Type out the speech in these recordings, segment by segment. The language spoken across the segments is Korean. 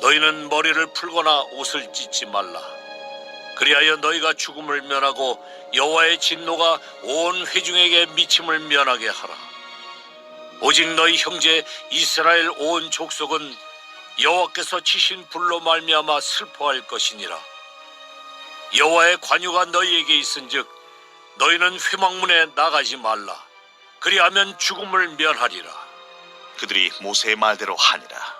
너희는 머리를 풀거나 옷을 찢지 말라. 그리하여 너희가 죽음을 면하고 여호와의 진노가 온 회중에게 미침을 면하게 하라. 오직 너희 형제 이스라엘 온 족속은 여호와께서 치신 불로 말미암아 슬퍼할 것이니라. 여호와의 관유가 너희에게 있은즉 너희는 회막문에 나가지 말라. 그리하면 죽음을 면하리라. 그들이 모세의 말대로 하니라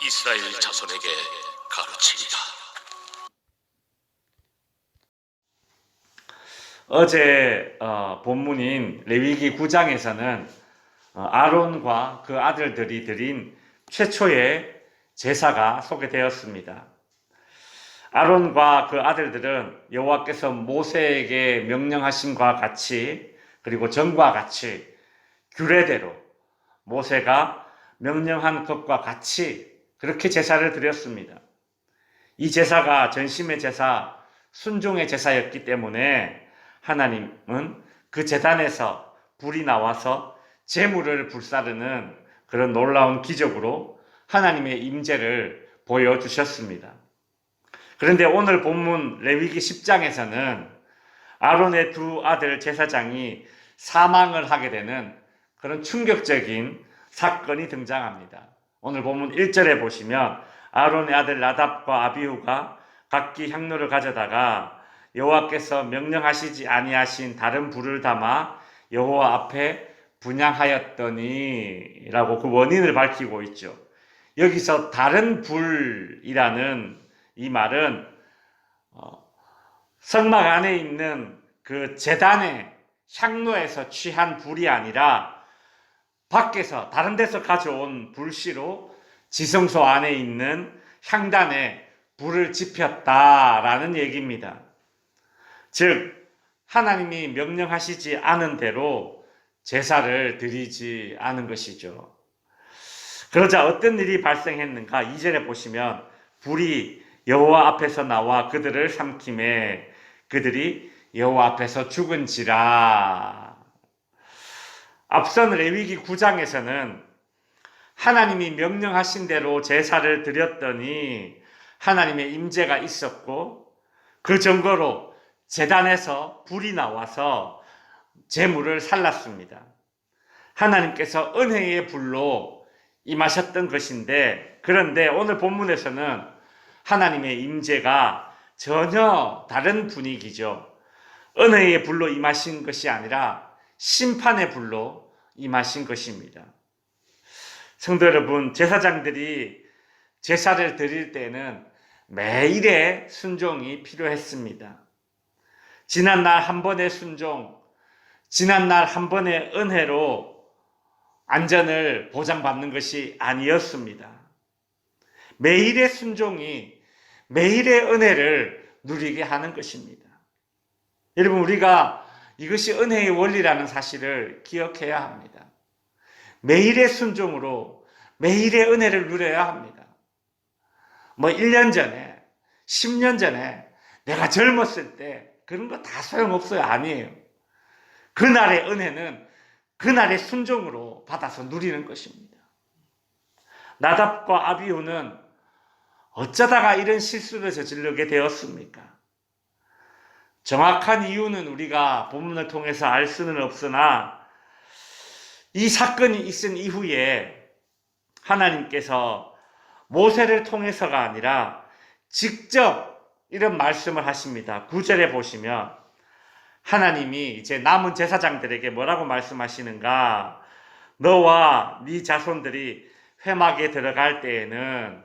이스라엘 자손에게 가르치리라. 어제 어, 본문인 레위기 9장에서는 어, 아론과 그 아들들이 드린 최초의 제사가 소개되었습니다. 아론과 그 아들들은 여호와께서 모세에게 명령하심과 같이 그리고 전과 같이 규례대로 모세가 명령한 것과 같이 그렇게 제사를 드렸습니다. 이 제사가 전심의 제사, 순종의 제사였기 때문에 하나님은 그 재단에서 불이 나와서 재물을 불사르는 그런 놀라운 기적으로 하나님의 임재를 보여주셨습니다. 그런데 오늘 본문 레위기 10장에서는 아론의 두 아들 제사장이 사망을 하게 되는 그런 충격적인 사건이 등장합니다. 오늘 본문 1절에 보시면 아론의 아들 나답과 아비후가 각기 향로를 가져다가 여호와께서 명령하시지 아니하신 다른 불을 담아 여호와 앞에 분양하였더니라고 그 원인을 밝히고 있죠. 여기서 다른 불이라는 이 말은 어, 성막 안에 있는 그 재단의 향로에서 취한 불이 아니라 밖에서 다른 데서 가져온 불씨로 지성소 안에 있는 향단에 불을 지폈다라는 얘기입니다. 즉 하나님이 명령하시지 않은 대로 제사를 드리지 않은 것이죠. 그러자 어떤 일이 발생했는가? 2절에 보시면 불이 여호와 앞에서 나와 그들을 삼킴에 그들이 여호와 앞에서 죽은지라. 앞선 레위기 9장에서는 하나님이 명령하신 대로 제사를 드렸더니 하나님의 임재가 있었고 그 증거로 재단에서 불이 나와서 재물을 살랐습니다. 하나님께서 은혜의 불로 임하셨던 것인데 그런데 오늘 본문에서는 하나님의 임재가 전혀 다른 분위기죠. 은혜의 불로 임하신 것이 아니라 심판의 불로 임하신 것입니다. 성도 여러분, 제사장들이 제사를 드릴 때는 매일의 순종이 필요했습니다. 지난 날 한 번의 순종, 지난 날 한 번의 은혜로 안전을 보장받는 것이 아니었습니다. 매일의 순종이 매일의 은혜를 누리게 하는 것입니다. 여러분, 우리가 이것이 은혜의 원리라는 사실을 기억해야 합니다. 매일의 순종으로 매일의 은혜를 누려야 합니다. 뭐 1년 전에, 10년 전에 내가 젊었을 때 그런 거 다 소용없어요. 아니에요. 그날의 은혜는 그날의 순종으로 받아서 누리는 것입니다. 나답과 아비후는 어쩌다가 이런 실수를 저지르게 되었습니까? 정확한 이유는 우리가 본문을 통해서 알 수는 없으나 이 사건이 있은 이후에 하나님께서 모세를 통해서가 아니라 직접 이런 말씀을 하십니다. 9절에 보시면 하나님이 이제 남은 제사장들에게 뭐라고 말씀하시는가? 너와 네 자손들이 회막에 들어갈 때에는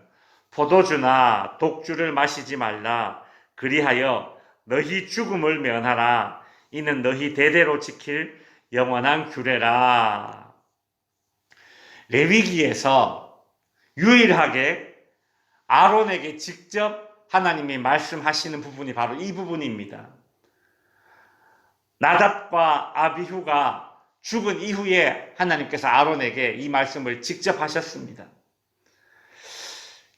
포도주나 독주를 마시지 말라. 그리하여 너희 죽음을 면하라. 이는 너희 대대로 지킬 영원한 규례라. 레위기에서 유일하게 아론에게 직접 하나님이 말씀하시는 부분이 바로 이 부분입니다. 나답과 아비후가 죽은 이후에 하나님께서 아론에게 이 말씀을 직접 하셨습니다.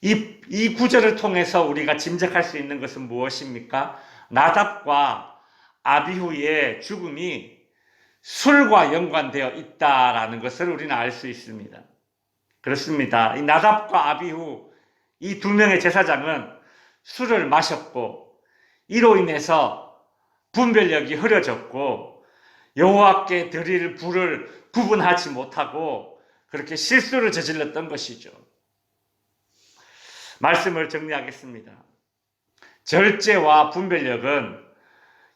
이, 이 구절을 통해서 우리가 짐작할 수 있는 것은 무엇입니까? 나답과 아비후의 죽음이 술과 연관되어 있다라는 것을 우리는 알 수 있습니다. 그렇습니다. 이 나답과 아비후 이 두 명의 제사장은 술을 마셨고 이로 인해서 분별력이 흐려졌고 여호와께 드릴 불을 구분하지 못하고 그렇게 실수를 저질렀던 것이죠. 말씀을 정리하겠습니다. 절제와 분별력은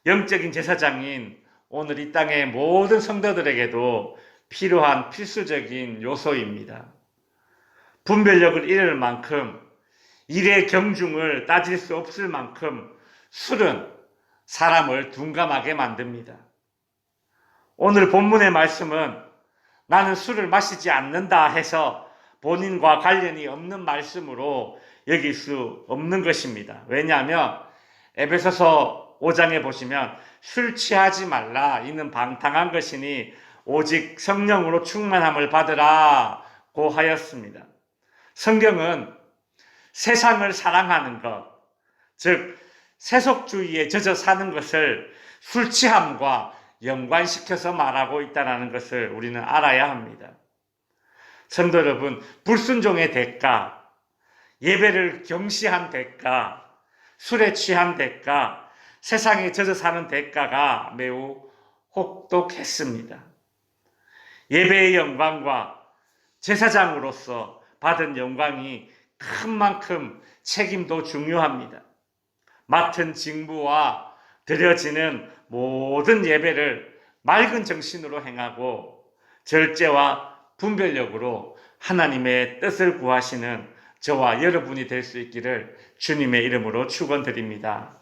영적인 제사장인 오늘 이 땅의 모든 성도들에게도 필요한 필수적인 요소입니다. 분별력을 잃을 만큼 일의 경중을 따질 수 없을 만큼 술은 사람을 둔감하게 만듭니다. 오늘 본문의 말씀은 나는 술을 마시지 않는다 해서 본인과 관련이 없는 말씀으로 여길 수 없는 것입니다. 왜냐하면 에베소서 5장에 보시면 술 취하지 말라 이는 방탕한 것이니 오직 성령으로 충만함을 받으라고 하였습니다. 성경은 세상을 사랑하는 것, 즉 세속주의에 젖어 사는 것을 술 취함과 연관시켜서 말하고 있다는 것을 우리는 알아야 합니다. 성도 여러분, 불순종의 대가, 예배를 경시한 대가, 술에 취한 대가, 세상에 젖어 사는 대가가 매우 혹독했습니다. 예배의 영광과 제사장으로서 받은 영광이 큰 만큼 책임도 중요합니다. 맡은 직무와 드려지는 모든 예배를 맑은 정신으로 행하고 절제와 분별력으로 하나님의 뜻을 구하시는 저와 여러분이 될 수 있기를 주님의 이름으로 축원드립니다.